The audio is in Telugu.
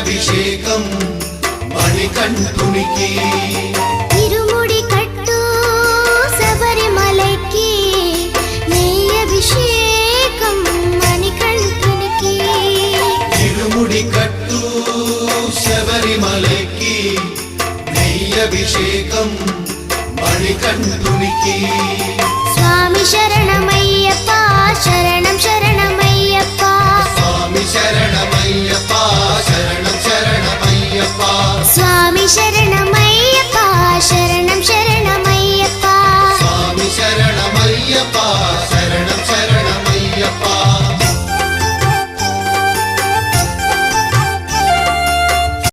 నెయ్యభిషేకం మణికంఠునికి. ఇరుముడి కట్టు శబరిమలకి నెయ్యభిషేకం మణికంఠునికి. ఇరుముడి కట్టు శబరిమలకి నెయ్యభిషేకం మణికంఠునికి. స్వామి శరణమయ్యప్ప శరణం శరణమయ్యప్ప. స్వామి சரணமையப்பா சரணம் சரணமையப்பா. சுவாமி சரணம் சரணம்.